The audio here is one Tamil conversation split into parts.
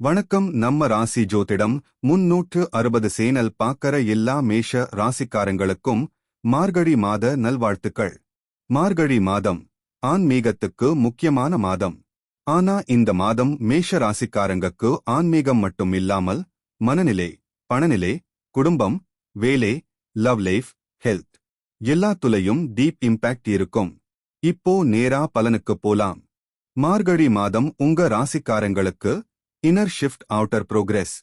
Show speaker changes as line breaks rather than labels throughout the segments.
வணக்கம் நம்ம ராசி ஜோதிடம். முன்னூற்று அறுபது சேனல் பாக்கற எல்லா மேஷ ராசிக்காரங்களுக்கும் மார்கழி மாத நல்வாழ்த்துக்கள். மார்கழி மாதம் ஆன்மீகத்துக்கு முக்கியமான மாதம். ஆனா இந்த மாதம் மேஷ ராசிக்காரங்களுக்கு ஆன்மீகம் மட்டும் இல்லாமல் மனநிலை பணநிலை குடும்பம் வேலை லவ் லைஃப் ஹெல்த் எல்லாத்துலையும் டீப் இம்பாக்ட் இருக்கும். இப்போ நேரா பலனுக்கு போலாம். மார்கழி மாதம் உங்க ராசிக்காரங்களுக்கு இன்னர் ஷிஃப்ட் அவுட்டர் ப்ரோக்ரெஸ்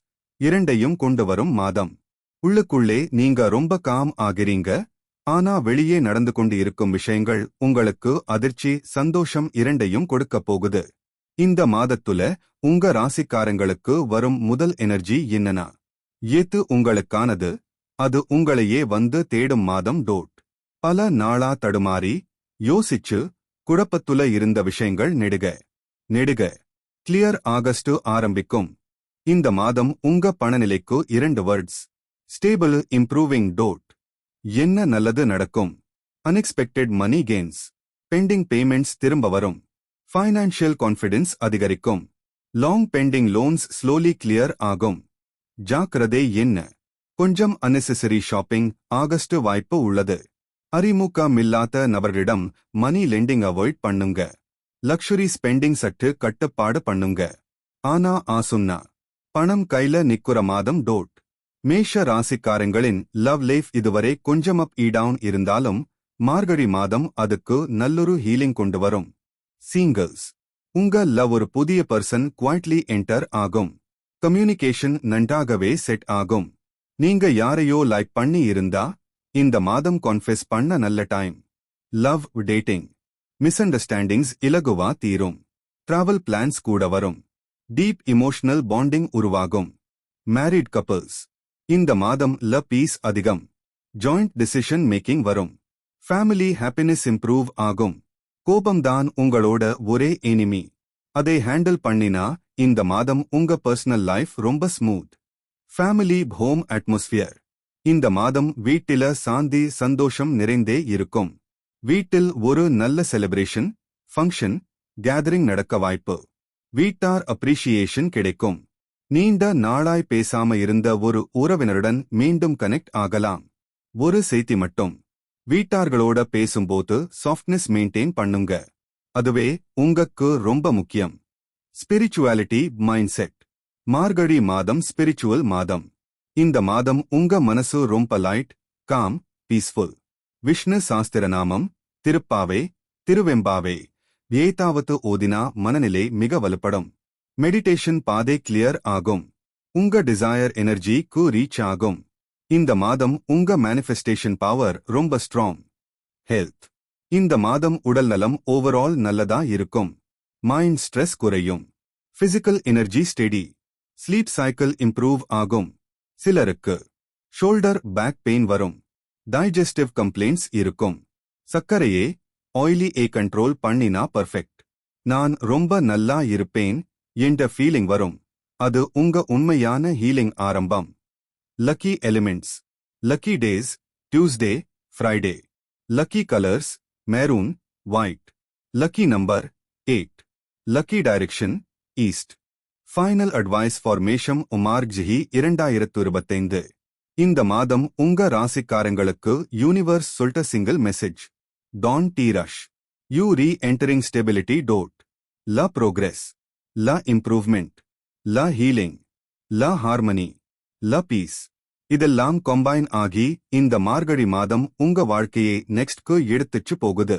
இரண்டையும் கொண்டு வரும் மாதம். உள்ளுக்குள்ளே நீங்க ரொம்ப காம் ஆகிறீங்க. ஆனா வெளியே நடந்து கொண்டு இருக்கும் விஷயங்கள் உங்களுக்கு அதிர்ச்சி சந்தோஷம் இரண்டையும் கொடுக்க போகுது. இந்த மாதத்துல உங்க ராசிக்காரங்களுக்கு வரும் முதல் எனர்ஜி என்னனா எது உங்களுக்கானது? அது உங்களையே வந்து தேடும் மாதம் டோட் பல நாளா தடுமாறி யோசிச்சு குழப்பத்துல இருந்த விஷயங்கள் நெடுக. நெடுக. கிளியர் ஆகஸ்ட் ஆரம்பிக்கும். இந்த மாதம் உங்க பணநிலைக்கு இரண்டு வேர்ட்ஸ் ஸ்டேபிள் இம்ப்ரூவிங் டோட் என்ன நல்லது நடக்கும்? Unexpected money gains pending payments திரும்ப வரும். ஃபைனான்ஷியல் கான்ஃபிடன்ஸ் அதிகரிக்கும். Long pending loans slowly clear ஆகும். ஜாக்கிரதை என்ன? கொஞ்சம் அன்னெசரி ஷாப்பிங் ஆகஸ்ட் வாய்ப்பு உள்ளது. அறிமுகமில்லாத நபர்களிடம் மணி லெண்டிங் அவாய்ட் பண்ணுங்க. லக்ஷுரி ஸ்பெண்டிங் சட்டு கட்டுப்பாடு பண்ணுங்க. ஆனா ஆசுன்னா. பணம் கைல நிக்குற மாதம் டோட். மேஷ ராசிக்காரங்களின் லவ் லைஃப் இதுவரை கொஞ்சம் அப் ஈடவுன் இருந்தாலும் மார்கழி மாதம் அதுக்கு நல்லொரு ஹீலிங் கொண்டு வரும். சீங்கிள்ஸ் உங்க லவ் ஒரு புதிய பர்சன் குவாய்ட்லி என்டர் ஆகும். கம்யூனிகேஷன் நன்றாகவே செட் ஆகும். நீங்க யாரையோ லைக் பண்ணி இருந்தா இந்த மாதம் கான்ஃபெஸ் பண்ண நல்ல time. Love dating. Miss understandings இலகுவா தீரும். டிராவல் பிளான்ஸ் கூட வரும். டீப் இமோஷனல் பாண்டிங் உருவாகும். மேரிட் கப்பல்ஸ் இந்த மாதம் ல பீஸ் அதிகம். ஜாயிண்ட் டிசிஷன் மேக்கிங் வரும். ஃபேமிலி ஹாப்பினஸ் இம்ப்ரூவ் ஆகும். கோபம்தான் உங்களோட ஒரே எனிமி அதை ஹேண்டில் பண்ணினா இந்த மாதம் உங்க பர்சனல் லைஃப் ரொம்ப ஸ்மூத் ஃபேமிலி ஹோம் அட்மாஸ்பியர் இந்த மாதம் வீட்டில சாந்தி சந்தோஷம் நிறைந்தே இருக்கும். வீட்டில் ஒரு நல்ல செலிப்ரேஷன் ஃபங்க்ஷன் கேதரிங் நடக்க வாய்ப்பு. வீட்டார் அப்ரிஷியேஷன் கிடைக்கும். நீண்ட நாளாய் பேசாம இருந்த ஒரு உறவினருடன் மீண்டும் கனெக்ட் ஆகலாம். ஒரு செய்தி மட்டும். வீட்டார்களோட பேசும்போது சாஃப்ட்னஸ் மெயின்டைன் பண்ணுங்க. அதுவே உங்களுக்கு ரொம்ப முக்கியம். ஸ்பிரிச்சுவாலிட்டி மைண்ட் செட் மார்கழி மாதம் ஸ்பிரிச்சுவல் மாதம். இந்த மாதம் உங்க மனசு ரொம்ப light calm peaceful Vishnu Sahasranamam Tiruppavai Tiruvempavai. ஏதாவது ஓதினா மனநிலை மிக வலுப்படும். மெடிடேஷன் பாதை கிளியர் ஆகும். உங்க டிசையர் எனர்ஜி கு ரீச் ஆகும். இந்த மாதம் உங்க மேனிஃபெஸ்டேஷன் பவர் ரொம்ப ஸ்ட்ராங் ஹெல்த் இந்த மாதம் உடல் நலம் ஓவரால் நல்லதா இருக்கும். மைண்ட் ஸ்ட்ரெஸ் குறையும். Physical energy steady sleep cycle improve ஆகும். சிலருக்கு. ஷோல்டர் பேக் பெயின் வரும். டைஜஸ்டிவ் கம்ப்ளைண்ட்ஸ் இருக்கும். சர்க்கரையே ஆயிலி ஏ கண்ட்ரோல் பண்ணினா பர்ஃபெக்ட் நான் ரொம்ப நல்லா இருப்பேன் என்ற ஃபீலிங் வரும். அது உங்க உண்மையான ஹீலிங் ஆரம்பம். Lucky elements lucky days Tuesday Friday lucky colours maroon white lucky number eight lucky direction east final advice for மேஷம் உமார்க் ஜிஹி இரண்டாயிரத்து இருபத்தைந்து. இந்த மாதம் உங்க ராசிக்காரங்களுக்கு யூனிவர்ஸ் சொல்லிட்ட single message don't rush you're entering stability டோட் ல ப்ரோக்ரெஸ் ல இம்ப்ரூவ்மெண்ட் ல ஹீலிங் ல ஹார்மனி ல பீஸ் இதெல்லாம் கொம்பைன் ஆகி இந்த மார்கழி மாதம் உங்க வாழ்க்கையை நெக்ஸ்ட்க்கு எடுத்துச்சு போகுது.